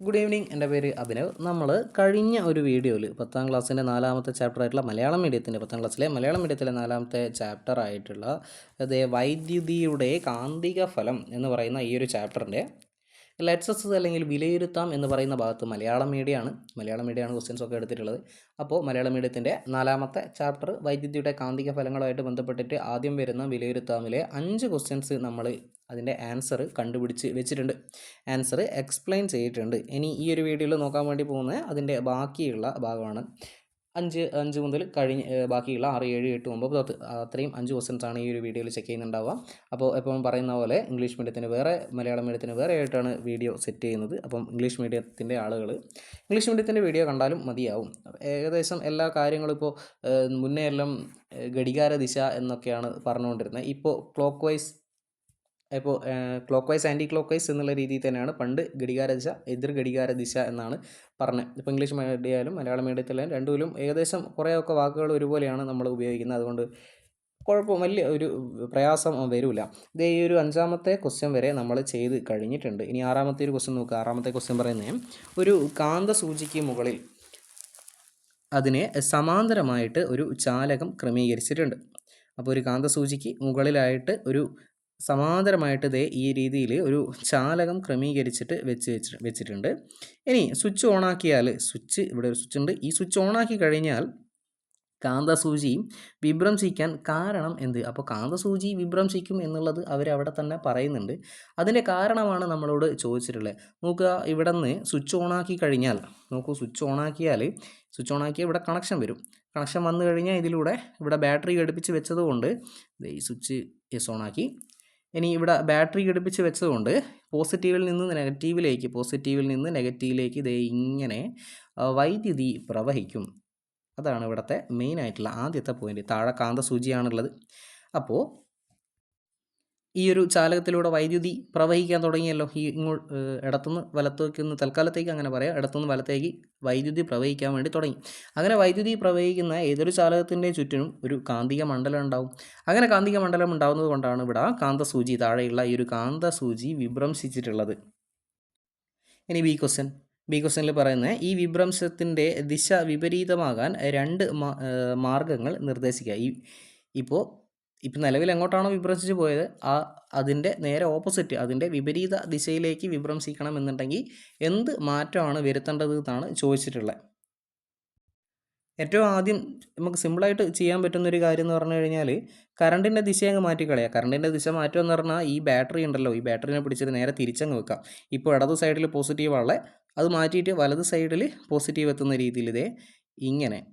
Good evening എന്റെ പേര് അഭിനവ്. നമ്മൾ കഴിഞ്ഞ ഒരു വീഡിയോയിൽ പത്താം ക്ലാസ്സിന്റെ നാലാമത്തെ ചാപ്റ്റർ ആയിട്ടുള്ള മലയാളം മീഡിയത്തിന്റെ പത്താം ക്ലാസ്സിലെ മലയാളം മീഡിയത്തിലെ നാലാമത്തെ ചാപ്റ്റർ ആയിട്ടുള്ള അതായത് വൈദ്യുതിയുടെ കാന്തിക ഫലം എന്ന് പറയുന്ന ഈ ഒരു ചാപ്റ്ററിന്റെ ലെറ്റ്സസ് അല്ലെങ്കിൽ വിലയിരുത്താം എന്ന് പറയുന്ന ഭാഗത്ത് മലയാളം മീഡിയമാണ് മലയാളം മീഡിയമാണ് ക്വസ്റ്റ്യൻസ് ഒക്കെ എടുത്തിട്ടുള്ളത്. അപ്പോൾ മലയാളം മീഡിയത്തിന്റെ നാലാമത്തെ ചാപ്റ്റർ വൈദ്യുതിയുടെ കാന്തിക ഫലങ്ങളുമായിട്ട് ബന്ധപ്പെട്ടിട്ട് ആദ്യം വരുന്ന വിലയിരുത്താമിലെ അഞ്ച് ക്വസ്റ്റ്യൻസ് നമ്മൾ അതിന്റെ ആൻസർ കണ്ടുപിടിച്ച് വെച്ചിട്ടുണ്ട്. ആൻസർ എക്സ്പ്ലെയിൻ ചെയ്തിട്ടുണ്ട്. ഇനി ഈ ഒരു വീഡിയോയിൽ നോക്കാൻ വേണ്ടി പോകുന്നത് അതിന്റെ ബാക്കിയുള്ള ഭാഗമാണ്. അഞ്ച് അഞ്ച് മുതൽ കഴിഞ്ഞ് ബാക്കിയുള്ള ആറ് ഏഴ് എട്ട് ഒമ്പത് പത്ത് അത്രയും അഞ്ച് ക്വസ്റ്റൻസ് ആണ് ഈ ഒരു വീഡിയോയിൽ ചെക്ക് ചെയ്യുന്നുണ്ടാവുക. അപ്പോൾ എപ്പോഴും പറയുന്ന പോലെ ഇംഗ്ലീഷ് മീഡിയത്തിന് വേറെ മലയാളം മീഡിയത്തിന് വേറെ ആയിട്ടാണ് വീഡിയോ സെറ്റ് ചെയ്യുന്നത്. അപ്പം ഇംഗ്ലീഷ് മീഡിയത്തിന്റെ ആളുകൾ ഇംഗ്ലീഷ് മീഡിയത്തിന്റെ വീഡിയോ കണ്ടാലും മതിയാവും. ഏകദേശം എല്ലാ കാര്യങ്ങളും ഇപ്പോൾ മുന്നേ എല്ലാം ഘടികാര ദിശ എന്നൊക്കെയാണ് പറഞ്ഞുകൊണ്ടിരുന്നത്. ഇപ്പോൾ ക്ലോക്ക് വൈസ് ഇപ്പോൾ clockwise anticlockwise എന്നുള്ള രീതിയിൽ തന്നെയാണ് പണ്ട് ഘടികാര ദിശ എതിർ ഘടികാര ദിശ എന്നാണ് പറഞ്ഞത്. ഇപ്പോൾ ഇംഗ്ലീഷ് മീഡിയമായാലും മലയാളം മീഡിയത്തിലായാലും രണ്ടുപോലും ഏകദേശം കുറേയൊക്കെ വാക്കുകൾ ഒരുപോലെയാണ് നമ്മൾ ഉപയോഗിക്കുന്നത്. അതുകൊണ്ട് കുഴപ്പം വലിയ ഒരു പ്രയാസം വരില്ല. ഇത് ഈ ഒരു അഞ്ചാമത്തെ ക്വസ്റ്റ്യൻ വരെ നമ്മൾ ചെയ്ത് കഴിഞ്ഞിട്ടുണ്ട്. ഇനി ആറാമത്തെ ഒരു ക്വസ്റ്റ്യൻ നോക്കുക. ആറാമത്തെ ക്വസ്റ്റ്യൻ പറയുന്നത് ഒരു കാന്ത സൂചിക്ക് മുകളിൽ അതിനെ സമാന്തരമായിട്ട് ഒരു ചാലകം ക്രമീകരിച്ചിട്ടുണ്ട്. അപ്പോൾ ഒരു കാന്തസൂചിക്ക് മുകളിലായിട്ട് ഒരു സമാന്തരമായിട്ട് ഇതേ ഈ രീതിയിൽ ഒരു ചാലകം ക്രമീകരിച്ചിട്ട് വെച്ച് വെച്ച് വെച്ചിട്ടുണ്ട്. ഇനി സ്വിച്ച് ഓണാക്കിയാൽ സ്വിച്ച് ഇവിടെ ഒരു സ്വിച്ച് ഉണ്ട് ഈ സ്വിച്ച് ഓണാക്കി കഴിഞ്ഞാൽ കാന്തസൂചി വിഭ്രംശിക്കാൻ കാരണം എന്ത്? അപ്പോൾ കാന്തസൂചി വിഭ്രംശിക്കും എന്നുള്ളത് അവരവിടെ തന്നെ പറയുന്നുണ്ട്. അതിന്റെ കാരണമാണ് നമ്മളോട് ചോദിച്ചിട്ടുള്ളത്. നോക്കുക ഇവിടെ നിന്ന് സ്വിച്ച് ഓണാക്കി കഴിഞ്ഞാൽ നോക്കൂ സ്വിച്ച് ഓണാക്കിയാൽ സ്വിച്ച് ഓണാക്കിയാൽ ഇവിടെ കണക്ഷൻ വരും. കണക്ഷൻ വന്നു കഴിഞ്ഞാൽ ഇതിലൂടെ ഇവിടെ ബാറ്ററി ഘടിപ്പിച്ച് വെച്ചതുകൊണ്ട് ഈ സ്വിച്ച് എസ് ഓണാക്കി. ഇനി ഇവിടെ ബാറ്ററി ഘടിപ്പിച്ച് വെച്ചതുകൊണ്ട് പോസിറ്റീവിൽ നിന്ന് നെഗറ്റീവിലേക്ക് പോസിറ്റീവിൽ നിന്ന് നെഗറ്റീവിലേക്ക് ഇതേ ഇങ്ങനെ വൈദ്യുതി പ്രവഹിക്കും. അതാണ് ഇവിടുത്തെ മെയിൻ ആയിട്ടുള്ള ആദ്യത്തെ പോയിന്റ്. താഴെ കാന്ത സൂചിയാണുള്ളത് അപ്പോൾ ഈ ഒരു ചാലകത്തിലൂടെ വൈദ്യുതി പ്രവഹിക്കാൻ തുടങ്ങിയല്ലോ. ഈ ഇങ്ങോട്ട് ഇടത്തുനിന്ന് വലത്തേക്ക് നിന്ന് തൽക്കാലത്തേക്ക് അങ്ങനെ പറയാം. ഇടത്തുനിന്ന് വലത്തേക്ക് വൈദ്യുതി പ്രവഹിക്കാൻ വേണ്ടി തുടങ്ങി. അങ്ങനെ വൈദ്യുതി പ്രവഹിക്കുന്ന ഏതൊരു ചാലകത്തിന്റെ ചുറ്റിനും ഒരു കാന്തിക മണ്ഡലം ഉണ്ടാവും. അങ്ങനെ കാന്തിക മണ്ഡലം ഉണ്ടാകുന്നത് കൊണ്ടാണ് ഇവിടെ കാന്തസൂചി താഴെയുള്ള ഈ ഒരു കാന്തസൂചി വിഭ്രംശിച്ചിട്ടുള്ളത്. ഇനി ബി ക്വസ്റ്റ്യൻ. ബി ക്വസ്റ്റനിൽ പറയുന്നത് ഈ വിഭ്രംശത്തിന്റെ ദിശ വിപരീതമാകാൻ രണ്ട് മാർഗങ്ങൾ നിർദ്ദേശിക്കുക. ഈ ഇപ്പോൾ ഇപ്പം നിലവിൽ എങ്ങോട്ടാണോ വിഭ്രംസിച്ച് പോയത് ആ അതിന്റെ നേരെ ഓപ്പോസിറ്റ് അതിന്റെ വിപരീത ദിശയിലേക്ക് വിഭ്രംശിക്കണം എന്നുണ്ടെങ്കിൽ എന്ത് മാറ്റമാണ് വരുത്തേണ്ടത് എന്നാണ് ചോദിച്ചിട്ടുള്ളത്. ഏറ്റവും ആദ്യം നമുക്ക് സിമ്പിളായിട്ട് ചെയ്യാൻ പറ്റുന്നൊരു കാര്യം എന്ന് പറഞ്ഞു കഴിഞ്ഞാൽ കറണ്ടിന്റെ ദിശ അങ്ങ് മാറ്റിക്കളയാം കറണ്ടിന്റെ ദിശ മാറ്റുക എന്ന് പറഞ്ഞാൽ ഈ ബാറ്ററി ഉണ്ടല്ലോ ഈ ബാറ്ററിനെ പിടിച്ചിട്ട് നേരെ തിരിച്ചങ്ങ് വെക്കാം. ഇപ്പോൾ ഇടത് സൈഡിൽ പോസിറ്റീവ് ആളെ അത് മാറ്റിയിട്ട് വലത് സൈഡിൽ പോസിറ്റീവ് എത്തുന്ന രീതിയിൽ ഇതേ ഇങ്ങനെ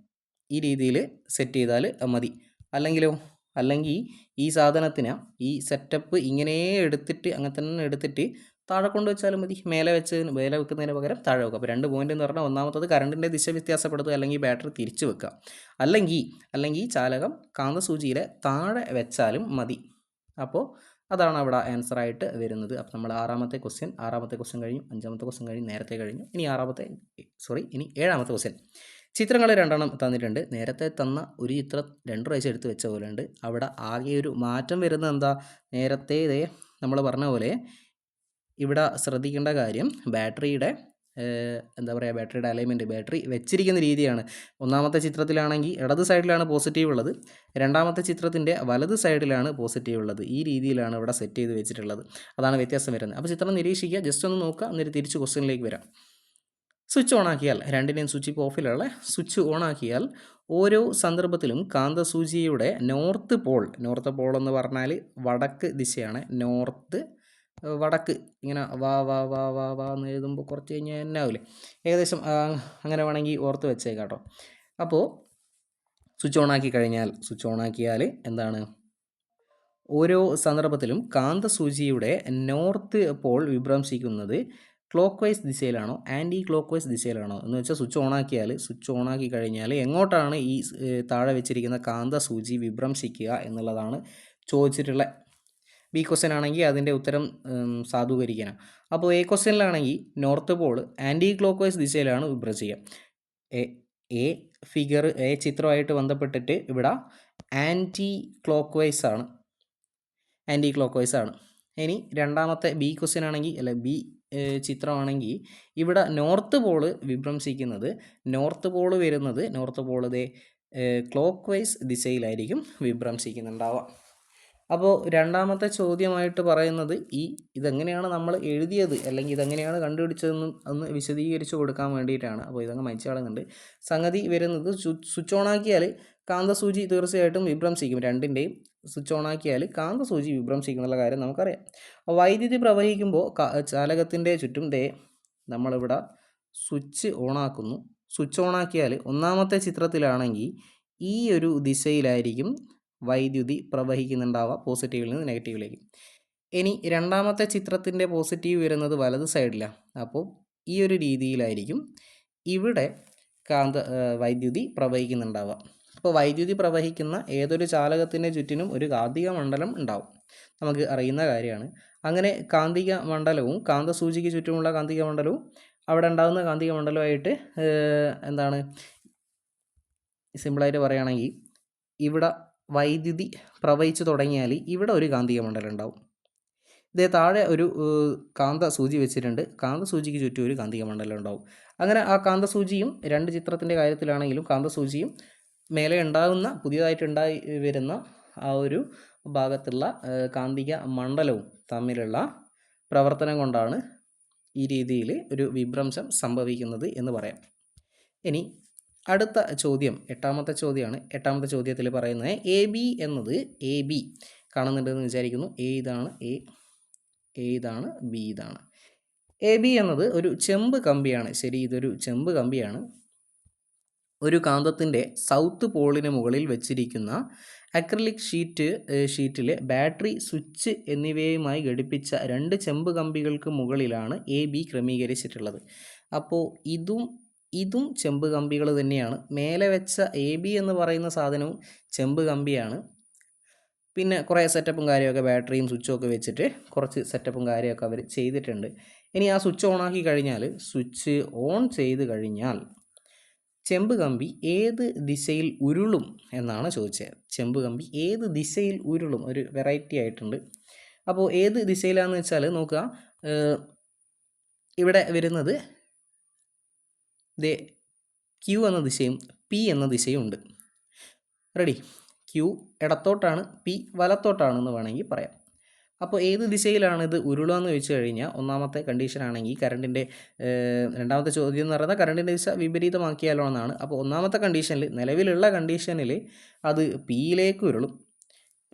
ഈ രീതിയിൽ സെറ്റ് ചെയ്താൽ മതി. അല്ലെങ്കിലോ അല്ലെങ്കിൽ ഈ സാധനത്തിന് ഈ സെറ്റപ്പ് ഇങ്ങനെ എടുത്തിട്ട് അങ്ങനെ തന്നെ എടുത്തിട്ട് താഴെ കൊണ്ട് വെച്ചാലും മതി. മേലെ വെച്ച് മേലെ വെക്കുന്നതിന് പകരം താഴെ വെക്കുക. അപ്പോൾ രണ്ട് പോയിന്റ് എന്ന് പറഞ്ഞാൽ ഒന്നാമത്തത് കറണ്ടിന്റെ ദിശ വ്യത്യാസപ്പെടുത്തുക അല്ലെങ്കിൽ ബാറ്ററി തിരിച്ച് വെക്കുക. അല്ലെങ്കിൽ അല്ലെങ്കിൽ ചാലകം കാന്തസൂചിയിലെ താഴെ വെച്ചാലും മതി. അപ്പോൾ അതാണ് അവിടെ ആൻസർ ആയിട്ട് വരുന്നത്. അപ്പോൾ നമ്മൾ ആറാമത്തെ ക്വസ്റ്റ്യൻ ആറാമത്തെ ക്വസ്റ്റ്യൻ കഴിഞ്ഞു അഞ്ചാമത്തെ ക്വസ്റ്റ്യൻ കഴിഞ്ഞു നേരത്തെ കഴിഞ്ഞു. ഇനി ആറാമത്തെ സോറി ഇനി ഏഴാമത്തെ ക്വസ്റ്റ്യൻ ചിത്രങ്ങൾ രണ്ടെണ്ണം തന്നിട്ടുണ്ട്. നേരത്തെ തന്ന ഒരു ചിത്രം രണ്ട് പ്രാവശ്യം എടുത്ത് വെച്ച പോലെ ഉണ്ട് അവിടെ ആകെ ഒരു മാറ്റം വരുന്നത് എന്താ? നേരത്തെ ഇതേ നമ്മൾ പറഞ്ഞ പോലെ ഇവിടെ ശ്രദ്ധിക്കേണ്ട കാര്യം ബാറ്ററിയുടെ എന്താ പറയുക ബാറ്ററിയുടെ അലൈൻമെന്റ് ബാറ്ററി വെച്ചിരിക്കുന്ന രീതിയാണ്. ഒന്നാമത്തെ ചിത്രത്തിലാണെങ്കിൽ ഇടത് സൈഡിലാണ് പോസിറ്റീവ് ഉള്ളത്. രണ്ടാമത്തെ ചിത്രത്തിന്റെ വലത് സൈഡിലാണ് പോസിറ്റീവ് ഉള്ളത്. ഈ രീതിയിലാണ് ഇവിടെ സെറ്റ് ചെയ്ത് വെച്ചിട്ടുള്ളത്. അതാണ് വ്യത്യാസം വരുന്നത്. അപ്പോൾ ചിത്രം നിരീക്ഷിക്കുക. ജസ്റ്റ് ഒന്ന് നോക്കുക. എന്നിട്ട് തിരിച്ച് ക്വസ്റ്റ്യനിലേക്ക് വരാം. സ്വിച്ച് ഓൺ ആക്കിയാൽ രണ്ടിനെയും സ്വിച്ച് ഇപ്പോൾ ഓഫിലുള്ള സ്വിച്ച് ഓൺ ആക്കിയാൽ ഓരോ സന്ദർഭത്തിലും കാന്തസൂചിയുടെ നോർത്ത് പോൾ നോർത്ത് പോൾ എന്ന് പറഞ്ഞാൽ വടക്ക് ദിശയാണ്. നോർത്ത് വടക്ക്. ഇങ്ങനെ വാ വാ വാ വാ വാ എന്ന് എഴുതുമ്പോൾ കുറച്ച് കഴിഞ്ഞാൽ എന്നാവില്ലേ ഏകദേശം അങ്ങനെ വേണമെങ്കിൽ ഓർത്ത് വെച്ചേക്കാട്ടോ അപ്പോൾ സ്വിച്ച് ഓൺ ആക്കി കഴിഞ്ഞാൽ സ്വിച്ച് ഓൺ ആക്കിയാൽ എന്താണ്? ഓരോ സന്ദർഭത്തിലും കാന്തസൂചിയുടെ നോർത്ത് പോൾ വിഭ്രംശിക്കുന്നത് ക്ലോക്ക് വൈസ് ദിശയിലാണോ? ആന്റി ക്ലോക്ക് വൈസ് ദിശയിലാണോ? എന്ന് വെച്ചാൽ സ്വിച്ച് ഓൺ ആക്കിയാൽ സ്വിച്ച് ഓൺ ആക്കി കഴിഞ്ഞാൽ എങ്ങോട്ടാണ് ഈ താഴെ വെച്ചിരിക്കുന്ന കാന്ത സൂചി വിഭ്രംശിക്കുക എന്നുള്ളതാണ് ചോദിച്ചിട്ടുള്ള ബി ക്വസ്റ്റ്യൻ ആണെങ്കിൽ അതിന്റെ ഉത്തരം സാധൂകരിക്കണം. അപ്പോൾ എ ക്വസ്റ്റ്യനിലാണെങ്കിൽ north pole anticlockwise ദിശയിലാണ് വിഭ്രംശിക്കുക. എ ഫിഗർ എ ചിത്രമായിട്ട് ബന്ധപ്പെട്ടിട്ട് ഇവിടെ ആന്റി ക്ലോക്ക് വൈസ് ആണ്. ആന്റി ക്ലോക്ക് വൈസ് ആണ്. ഇനി രണ്ടാമത്തെ ബി ക്വസ്റ്റ്യൻ ആണെങ്കിൽ അല്ല ബി ചിത്രമാണെങ്കിൽ ഇവിടെ നോർത്ത് പോൾ വിഭ്രംശിക്കുന്നത് നോർത്ത് പോൾ വരുന്നത് നോർത്ത് പോൾ ദേ ക്ലോക്ക് വൈസ് ദിശയിലായിരിക്കും വിഭ്രംശിക്കുന്നുണ്ടാവുക അപ്പോൾ രണ്ടാമത്തെ ചോദ്യമായിട്ട് പറയുന്നത് ഈ ഇതെങ്ങനെയാണ് നമ്മൾ എഴുതിയത് അല്ലെങ്കിൽ ഇതെങ്ങനെയാണ് കണ്ടുപിടിച്ചതെന്നും ഒന്ന് വിശദീകരിച്ച് കൊടുക്കാൻ വേണ്ടിയിട്ടാണ്. അപ്പോൾ ഇതങ്ങ് മരിച്ചു കളയുന്നുണ്ട് സംഗതി വരുന്നത് സ്വിച്ച് ഓൺ ആക്കിയാൽ കാന്തസൂചി തീർച്ചയായിട്ടും വിഭ്രംശിക്കും രണ്ടിന്റെയും. സ്വിച്ച് ഓൺ ആക്കിയാൽ കാന്തസൂചി വിഭ്രംശിക്കുന്നുള്ള കാര്യം നമുക്കറിയാം. വൈദ്യുതി പ്രവഹിക്കുമ്പോൾ ചാലകത്തിന്റെ ചുറ്റും ദേ നമ്മളിവിടെ സ്വിച്ച് ഓണാക്കുന്നു സ്വിച്ച് ഓണാക്കിയാൽ ഒന്നാമത്തെ ചിത്രത്തിലാണെങ്കിൽ ഈ ഒരു ദിശയിലായിരിക്കും വൈദ്യുതി പ്രവഹിക്കുന്നുണ്ടാവുക പോസിറ്റീവിൽ നിന്ന് നെഗറ്റീവിലേക്ക്. ഇനി രണ്ടാമത്തെ ചിത്രത്തിന്റെ പോസിറ്റീവ് വരുന്നത് വലത് സൈഡിലാണ് അപ്പോൾ ഈ ഒരു രീതിയിലായിരിക്കും ഇവിടെ കാന്ത വൈദ്യുതി പ്രവഹിക്കുന്നുണ്ടാവുക. അപ്പോൾ വൈദ്യുതി പ്രവഹിക്കുന്ന ഏതൊരു ചാലകത്തിന്റെ ചുറ്റിനും ഒരു കാന്തിക മണ്ഡലം ഉണ്ടാവും. നമുക്ക് അറിയുന്ന കാര്യമാണ്. അങ്ങനെ കാന്തിക മണ്ഡലവും കാന്തസൂചിക്ക് ചുറ്റുമുള്ള കാന്തിക മണ്ഡലവും അവിടെ ഉണ്ടാകുന്ന കാന്തിക മണ്ഡലമായിട്ട് എന്താണ് സിമ്പിളായിട്ട് പറയുകയാണെങ്കിൽ ഇവിടെ വൈദ്യുതി പ്രവഹിച്ചു തുടങ്ങിയാൽ ഇവിടെ ഒരു കാന്തിക മണ്ഡലം ഉണ്ടാവും. ഇതേ താഴെ ഒരു കാന്ത സൂചി വെച്ചിട്ടുണ്ട്. കാന്ത സൂചിക്ക് ചുറ്റും ഒരു കാന്തിക മണ്ഡലം ഉണ്ടാവും. അങ്ങനെ ആ കാന്ത സൂചിയും രണ്ട് ചിത്രത്തിന്റെ കാര്യത്തിലാണെങ്കിലും കാന്ത സൂചിയും മേലെ ഉണ്ടാകുന്ന പുതിയതായിട്ട് ഉണ്ടായി വരുന്ന ആ ഒരു ഭാഗത്തുള്ള കാന്തിക മണ്ഡലവും തമ്മിലുള്ള പ്രവർത്തനം കൊണ്ടാണ് ഈ രീതിയിൽ ഒരു വിഭ്രംശം സംഭവിക്കുന്നത് എന്ന് പറയാം. ഇനി അടുത്ത ചോദ്യം എട്ടാമത്തെ ചോദ്യമാണ്. എട്ടാമത്തെ ചോദ്യത്തിൽ പറയുന്നത് എ ബി എന്നത് എ ബി കാണുന്നുണ്ടെന്ന് വിചാരിക്കുന്നു. എ ഇതാണ് എ ഇതാണ് ബി ഇതാണ്. എ ബി എന്നത് ഒരു ചെമ്പ് കമ്പിയാണ്. ശരി ഇതൊരു ചെമ്പ് കമ്പിയാണ്. ഒരു കാന്തത്തിന്റെ സൗത്ത് പോളിന് മുകളിൽ വെച്ചിരിക്കുന്ന അക്രലിക് ഷീറ്റ് ഷീറ്റിൽ ബാറ്ററി സ്വിച്ച് എന്നിവയുമായി ഘടിപ്പിച്ച രണ്ട് ചെമ്പ് കമ്പികൾക്ക് മുകളിലാണ് എ ബി ക്രമീകരിച്ചിട്ടുള്ളത്. അപ്പോൾ ഇതും ഇതും ചെമ്പ് കമ്പികൾ തന്നെയാണ്. മേലെ വെച്ച എ ബി എന്ന് പറയുന്ന സാധനവും ചെമ്പ് കമ്പിയാണ്. പിന്നെ കുറേ സെറ്റപ്പും കാര്യമൊക്കെ ബാറ്ററിയും സ്വിച്ചും ഒക്കെ വെച്ചിട്ട് കുറച്ച് സെറ്റപ്പും കാര്യമൊക്കെ അവർ ചെയ്തിട്ടുണ്ട്. ഇനി ആ സ്വിച്ച് ഓൺ ആക്കി കഴിഞ്ഞാൽ സ്വിച്ച് ഓൺ ചെയ്ത് കഴിഞ്ഞാൽ ചെമ്പ് കമ്പി ഏത് ദിശയിൽ ഉരുളും എന്നാണ് ചോദിച്ചത്. ചെമ്പ് കമ്പി ഏത് ദിശയിൽ ഉരുളും? ഒരു വെറൈറ്റി ആയിട്ടുണ്ട്. അപ്പോൾ ഏത് ദിശയിലാണെന്ന് വെച്ചാൽ നോക്കുക. ഇവിടെ വരുന്നത് ദേ ക്യൂ എന്ന ദിശയും പി എന്ന ദിശയും ഉണ്ട്. റെഡി ക്യൂ ഇടത്തോട്ടാണ് പി വലത്തോട്ടാണെന്ന് വേണമെങ്കിൽ പറയാം. അപ്പോൾ ഏത് ദിശയിലാണ് ഇത് ഉരുളുക എന്ന് ചോദിച്ചു കഴിഞ്ഞാൽ ഒന്നാമത്തെ കണ്ടീഷൻ ആണെങ്കിൽ കറണ്ടിന്റെ രണ്ടാമത്തെ ചോദ്യം എന്ന് പറയുന്നത് കറണ്ടിന്റെ ദിശ വിപരീതമാക്കിയാലോ എന്നാണ്. അപ്പോൾ ഒന്നാമത്തെ കണ്ടീഷനിൽ നിലവിലുള്ള കണ്ടീഷനിൽ അത് പിയിലേക്ക് ഉരുളും.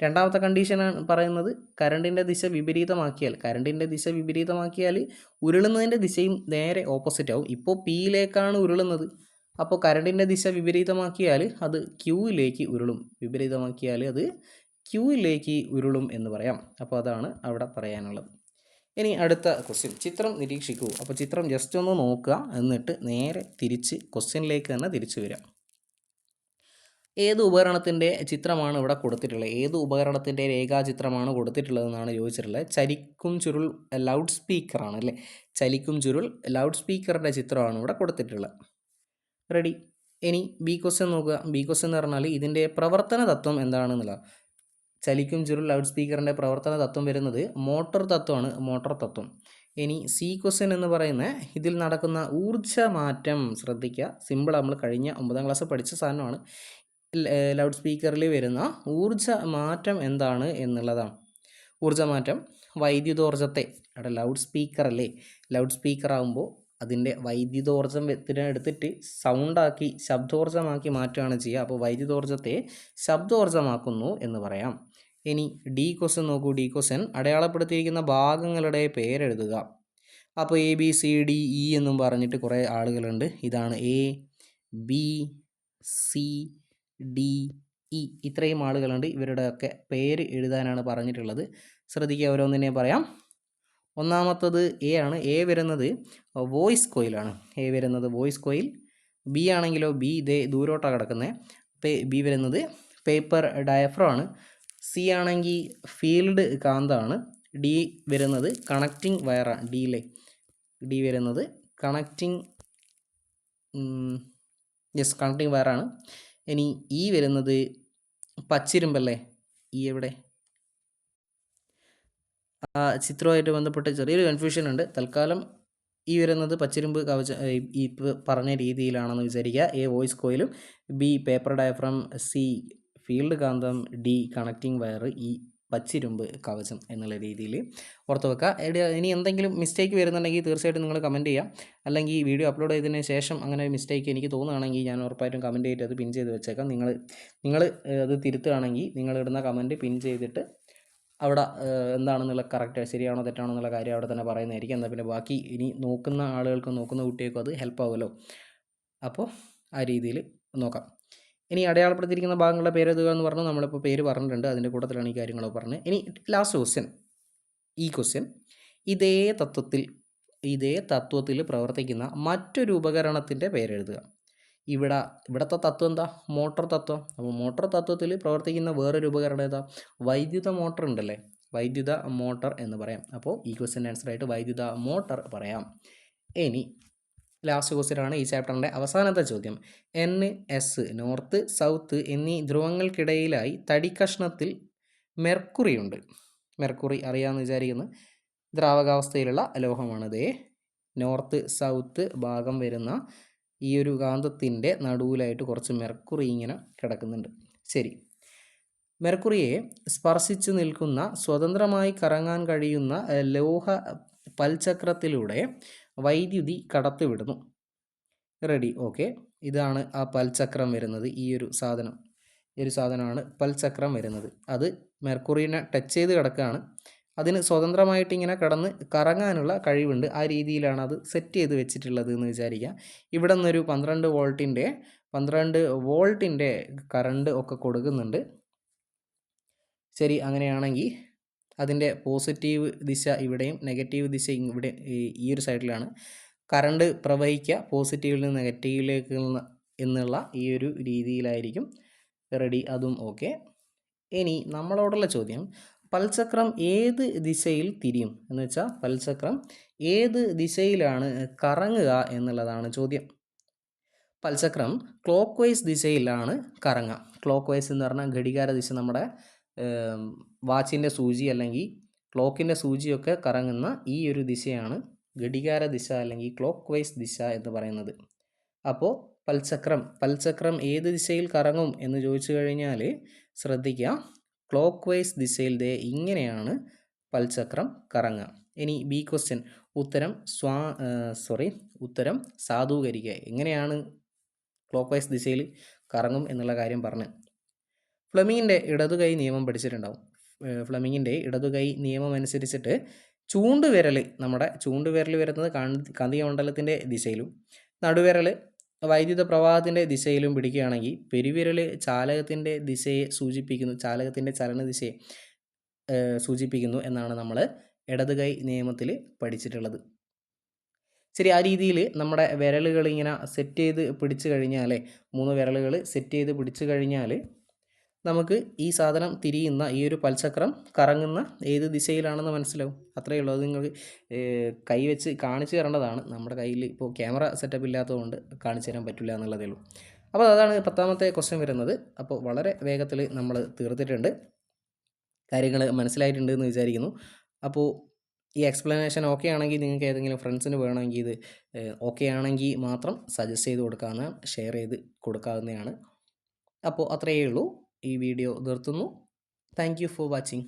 രണ്ടാമത്തെ കണ്ടീഷനാണ് പറയുന്നത് കറണ്ടിന്റെ ദിശ വിപരീതമാക്കിയാൽ. കറണ്ടിന്റെ ദിശ വിപരീതമാക്കിയാൽ ഉരുളുന്നതിന്റെ ദിശയും നേരെ ഓപ്പോസിറ്റ് ആവും. ഇപ്പോൾ പിയിലേക്കാണ് ഉരുളുന്നത്. അപ്പോൾ കറണ്ടിന്റെ ദിശ വിപരീതമാക്കിയാൽ അത് ക്യൂയിലേക്ക് ഉരുളും. വിപരീതമാക്കിയാൽ അത് ക്യൂയിലേക്ക് ഉരുളും എന്ന് പറയാം. അപ്പോൾ അതാണ് അവിടെ പറയാനുള്ളത്. ഇനി അടുത്ത ക്വസ്റ്റ്യൻ ചിത്രം നിരീക്ഷിക്കൂ. അപ്പോൾ ചിത്രം ജസ്റ്റ് ഒന്ന് നോക്കുക. എന്നിട്ട് നേരെ തിരിച്ച് ക്വസ്റ്റ്യനിലേക്ക് തന്നെ തിരിച്ചു വരാം ഏത് ഉപകരണത്തിന്റെ ചിത്രമാണ് ഇവിടെ കൊടുത്തിട്ടുള്ളത്? ഏത് ഉപകരണത്തിന്റെ രേഖാചിത്രമാണ് കൊടുത്തിട്ടുള്ളതെന്നാണ് ചോദിച്ചിട്ടുള്ളത്. ചലിക്കും ചുരുൾ ലൗഡ് സ്പീക്കറാണ് അല്ലേ? ചലിക്കും ചുരുൾ ലൗഡ് സ്പീക്കറിന്റെ ചിത്രമാണ് ഇവിടെ കൊടുത്തിട്ടുള്ളത്. റെഡി ഇനി ബി ക്വസ്റ്റ്യൻ നോക്കുക. ബി ക്വസ്റ്റ്യൻ എന്ന് പറഞ്ഞാൽ ഇതിന്റെ പ്രവർത്തന തത്വം എന്താണെന്നുള്ള ചലിക്കും ചുരുൾ ലൗഡ് സ്പീക്കറിന്റെ പ്രവർത്തന തത്വം വരുന്നത് മോട്ടോർ തത്വമാണ് മോട്ടോർ തത്വം. ഇനി സി ക്വസ്റ്റൻ എന്ന് പറയുന്ന ഇതിൽ നടക്കുന്ന ഊർജ മാറ്റം ശ്രദ്ധിക്കുക സിമ്പിൾ നമ്മൾ കഴിഞ്ഞ ഒമ്പതാം ക്ലാസ് പഠിച്ച സാധനമാണ്. ലൗഡ് സ്പീക്കറിൽ വരുന്ന ഊർജ മാറ്റം എന്താണ് എന്നുള്ളതാണ്. ഊർജ മാറ്റം വൈദ്യുതോർജത്തെ അവിടെ ലൗഡ് സ്പീക്കർ അല്ലേ? ലൗഡ് സ്പീക്കർ ആകുമ്പോൾ അതിന്റെ വൈദ്യുതോർജം എടുത്തിട്ട് സൗണ്ടാക്കി ശബ്ദോർജമാക്കി മാറ്റുകയാണ് ചെയ്യുക. അപ്പോൾ വൈദ്യുതോർജത്തെ ശബ്ദോർജമാക്കുന്നു എന്ന് പറയാം. ഇനി ഡി കൊസൻ നോക്കൂ. ഡി കൊസൻ അടയാളപ്പെടുത്തിയിരിക്കുന്ന ഭാഗങ്ങളുടെ പേരെഴുതുക. അപ്പോൾ A B C D E എന്നും പറഞ്ഞിട്ട് കുറേ ആളുകളുണ്ട്. ഇതാണ് A B C D E ഇത്രയും ആളുകളുണ്ട്. ഇവരുടെയൊക്കെ പേര് എഴുതാനാണ് പറഞ്ഞിട്ടുള്ളത്. ശ്രദ്ധിക്കുക ഓരോന്നിനെയും പറയാം. ഒന്നാമത്തത് എ ആണ്. എ വരുന്നത് വോയിസ് കോയിലാണ് എ വരുന്നത് വോയിസ് കോയിൽ. ബി ആണെങ്കിലോ ബി ദേ ദൂരോട്ടാണ് കിടക്കുന്നത് ബി വരുന്നത് പേപ്പർ ഡയഫ്രോ ആണ്. സി ആണെങ്കിൽ ഫീൽഡ് കാന്താണ്. ഡി വരുന്നത് കണക്റ്റിംഗ് വയറാണ് ഡിയിലെ ഡി വരുന്നത് കണക്റ്റിംഗ് യെസ് കണക്റ്റിംഗ് വയറാണ് ഇനി ഇ വരുന്നത് പച്ചിരുമ്പല്ലേ? ഇ എവിടെ? ആ ചിത്രവുമായിട്ട് ബന്ധപ്പെട്ട് ചെറിയൊരു കൺഫ്യൂഷൻ ഉണ്ട്. തൽക്കാലം ഈ വരുന്നത് പച്ചിരുമ്പ് കവച ഈ പറഞ്ഞ രീതിയിലാണെന്ന് വിചാരിക്കുക. A voice കോയിലും B paper diaphragm C field കാന്തം ഡി കണക്റ്റിംഗ് വയർ ഇ പച്ചിരുമ്പ് കവചം എന്നുള്ള രീതിയിൽ ഓർത്ത് വെക്കുക. ഇനി എന്തെങ്കിലും മിസ്റ്റേക്ക് വരുന്നുണ്ടെങ്കിൽ തീർച്ചയായിട്ടും നിങ്ങൾ കമന്റ് ചെയ്യാം. അല്ലെങ്കിൽ ഈ വീഡിയോ അപ്ലോഡ് ചെയ്തതിന് ശേഷം അങ്ങനെ ഒരു മിസ്റ്റേക്ക് എനിക്ക് തോന്നുകയാണെങ്കിൽ ഞാൻ ഉറപ്പായിട്ടും കമന്റ് ചെയ്തിട്ട് അത് പിൻ ചെയ്ത് വെച്ചേക്കാം. നിങ്ങൾ നിങ്ങൾ അത് തിരുത്തുകയാണെങ്കിൽ നിങ്ങൾ ഇടുന്ന കമന്റ് പിൻ ചെയ്തിട്ട് അവിടെ എന്താണെന്നുള്ള കറക്റ്റ് ശരിയാണോ തെറ്റാണോ എന്നുള്ള കാര്യം അവിടെ തന്നെ പറയുന്നതായിരിക്കും. എന്നാൽ പിന്നെ ബാക്കി ഇനി നോക്കുന്ന ആളുകൾക്കും നോക്കുന്ന കുട്ടികൾക്കും അത് ഹെൽപ്പ് ആവുമല്ലോ. അപ്പോൾ ആ രീതിയിൽ നോക്കാം. ഇനി അടയാളപ്പെടുത്തിയിരിക്കുന്ന ഭാഗങ്ങളുടെ പേര് എഴുതുക എന്ന് പറഞ്ഞാൽ നമ്മളിപ്പോൾ പേര് പറഞ്ഞിട്ടുണ്ട്. അതിന്റെ കൂട്ടത്തിലാണ് ഈ കാര്യങ്ങളൊക്കെ പറഞ്ഞത് ഇനി ലാസ്റ്റ് ക്വസ്റ്റ്യൻ ഈ ക്വസ്റ്റ്യൻ ഇതേ തത്വത്തിൽ ഇതേ തത്വത്തിൽ പ്രവർത്തിക്കുന്ന മറ്റൊരു ഉപകരണത്തിന്റെ പേരെഴുതുക ഇവിടെ ഇവിടുത്തെ തത്വം എന്താ? മോട്ടോർ തത്വം. അപ്പോൾ മോട്ടോർ തത്വത്തിൽ പ്രവർത്തിക്കുന്ന വേറൊരു ഉപകരണം ഏതാ? വൈദ്യുത മോട്ടോർ ഉണ്ടല്ലേ? വൈദ്യുത മോട്ടോർ എന്ന് പറയാം. അപ്പോൾ ഈ ക്വസ്റ്റ്യൻ ആൻസർ ആയിട്ട് വൈദ്യുത മോട്ടോർ പറയാം. ഇനി ലാസ്റ്റ് ക്വസ്റ്റ്യൻ ആണ് ഈ ചാപ്റ്ററിന്റെ അവസാനത്തെ ചോദ്യം. എൻ എസ് നോർത്ത് സൗത്ത് എന്നീ ധ്രുവങ്ങൾക്കിടയിലായി തടിക്കഷ്ണത്തിൽ മെർക്കുറി ഉണ്ട്. മെർക്കുറി അറിയാമെന്ന് വിചാരിക്കുന്നു. ദ്രാവകാവസ്ഥയിലുള്ള ലോഹമാണിത് നോർത്ത് സൗത്ത് ഭാഗം വരുന്ന ഈ ഒരു കാന്തത്തിന്റെ നടുവിലായിട്ട് കുറച്ച് മെർക്കുറി ഇങ്ങനെ കിടക്കുന്നുണ്ട്. ശരി. മെർക്കുറിയെ സ്പർശിച്ചു നിൽക്കുന്ന സ്വതന്ത്രമായി കറങ്ങാൻ കഴിയുന്ന ലോഹ പൽചക്രത്തിലൂടെ വൈദ്യുതി കടത്തിവിടുന്നു റെഡി. ഓക്കെ. ഇതാണ് ആ പൽചക്രം വരുന്നത്. ഈ ഒരു സാധനം. ഈ ഒരു സാധനമാണ് പൽചക്രം വരുന്നത്. അത് മെർക്കുറീനെ ടച്ച് ചെയ്ത് കിടക്കുകയാണ്. അതിന് സ്വതന്ത്രമായിട്ട് ഇങ്ങനെ കടന്ന് കറങ്ങാനുള്ള കഴിവുണ്ട്. ആ രീതിയിലാണ് അത് സെറ്റ് ചെയ്ത് വെച്ചിട്ടുള്ളത് എന്ന് വിചാരിക്കുക. ഇവിടെ നിന്നൊരു പന്ത്രണ്ട് വോൾട്ടിന്റെ പന്ത്രണ്ട് വോൾട്ടിന്റെ കറണ്ട് ഒക്കെ കൊടുക്കുന്നുണ്ട്. ശരി. അങ്ങനെയാണെങ്കിൽ അതിന്റെ പോസിറ്റീവ് ദിശ ഇവിടെയും നെഗറ്റീവ് ദിശ ഇവിടെ ഈ ഒരു സൈഡിലാണ്. കറണ്ട് പ്രവഹിക്കുക പോസിറ്റീവിൽ നിന്ന് നെഗറ്റീവിലേക്ക് എന്നുള്ള ഈ ഒരു രീതിയിലായിരിക്കും. റെഡി അതും ഓക്കെ. ഇനി നമ്മളോടുള്ള ചോദ്യം പൽചക്രം ഏത് ദിശയിൽ തിരിയും? എന്ന് വെച്ചാൽ പൽചക്രം ഏത് ദിശയിലാണ് കറങ്ങുക എന്നുള്ളതാണ് ചോദ്യം. പൽചക്രം ക്ലോക്ക് വൈസ് ദിശയിലാണ് കറങ്ങുക. ക്ലോക്ക് വൈസ് എന്ന് പറഞ്ഞാൽ ഘടികാര ദിശ നമ്മുടെ വാച്ചിന്റെ സൂചി അല്ലെങ്കിൽ ക്ലോക്കിന്റെ സൂചിയൊക്കെ കറങ്ങുന്ന ഈ ഒരു ദിശയാണ് ഘടികാര ദിശ അല്ലെങ്കിൽ ക്ലോക്ക് വൈസ് ദിശ എന്ന് പറയുന്നത്. അപ്പോൾ പൽചക്രം പൽചക്രം ഏത് ദിശയിൽ കറങ്ങും എന്ന് ചോദിച്ചു കഴിഞ്ഞാൽ ശ്രദ്ധിക്കുക ക്ലോക്ക് വൈസ് ദിശയിൽ ദേ ഇങ്ങനെയാണ് പൽചക്രം കറങ്ങുക. ഇനി ബി ക്വസ്റ്റ്യൻ ഉത്തരം സ്വാ സോറി ഉത്തരം സാധൂകരിക്കുക. എങ്ങനെയാണ് ക്ലോക്ക് വൈസ് ദിശയിൽ കറങ്ങും എന്നുള്ള കാര്യം പറഞ്ഞ്. ഫ്ലമിങ്ങിന്റെ ഇടതുകൈ നിയമം പഠിച്ചിട്ടുണ്ടാവും. ഫ്ലമിങ്ങിന്റെ ഇടതുകൈ നിയമം അനുസരിച്ചിട്ട് ചൂണ്ടുവിരൽ നമ്മുടെ ചൂണ്ടുവിരൽ വരുന്നത് കാന്തിക മണ്ഡലത്തിന്റെ ദിശയിലും നടുവിരൽ വൈദ്യുത പ്രവാഹത്തിന്റെ ദിശയിലും പിടിക്കുകയാണെങ്കിൽ പെരുവിരൽ ചാലകത്തിന്റെ ദിശയെ സൂചിപ്പിക്കുന്നു ചാലകത്തിന്റെ ചലന ദിശയെ സൂചിപ്പിക്കുന്നു എന്നാണ് നമ്മൾ ഇടതുകൈ നിയമത്തിൽ പഠിച്ചിട്ടുള്ളത്. ശരി ആ രീതിയിൽ നമ്മുടെ വിരലുകൾ ഇങ്ങനെ സെറ്റ് ചെയ്ത് പിടിച്ചു കഴിഞ്ഞാൽ മൂന്ന് വിരലുകൾ സെറ്റ് ചെയ്ത് പിടിച്ചു കഴിഞ്ഞാൽ നമുക്ക് ഈ സാധനം തിരിയുന്ന ഈ ഒരു പൽചക്രം കറങ്ങുന്ന ഏത് ദിശയിലാണെന്ന് മനസ്സിലാവും. അത്രയേ ഉള്ളൂ. അത് നിങ്ങൾ കൈ വെച്ച് കാണിച്ചു തരേണ്ടതാണ്. നമ്മുടെ കയ്യിൽ ഇപ്പോൾ ക്യാമറ സെറ്റപ്പ് ഇല്ലാത്തതുകൊണ്ട് കാണിച്ചു തരാൻ പറ്റില്ല എന്നുള്ളതേ ഉള്ളൂ. അപ്പോൾ അതാണ് പത്താമത്തെ ക്വസ്റ്റ്യൻ വരുന്നത്. അപ്പോൾ വളരെ വേഗത്തിൽ നമ്മൾ തീർത്തിട്ടുണ്ട്. കാര്യങ്ങൾ മനസ്സിലായിട്ടുണ്ട് എന്ന് വിചാരിക്കുന്നു. അപ്പോൾ ഈ എക്സ്പ്ലനേഷൻ ഓക്കെ ആണെങ്കിൽ നിങ്ങൾക്ക് ഏതെങ്കിലും ഫ്രണ്ട്സിന് വേണമെങ്കിൽ ഇത് ഓക്കെ ആണെങ്കിൽ മാത്രം സജസ്റ്റ് ചെയ്ത് കൊടുക്കാവുന്ന ഷെയർ ചെയ്ത് കൊടുക്കാവുന്നതാണ്. അപ്പോൾ അത്രയേ ഉള്ളൂ. ഈ വീഡിയോ നിർത്തുന്നു. Thank for watching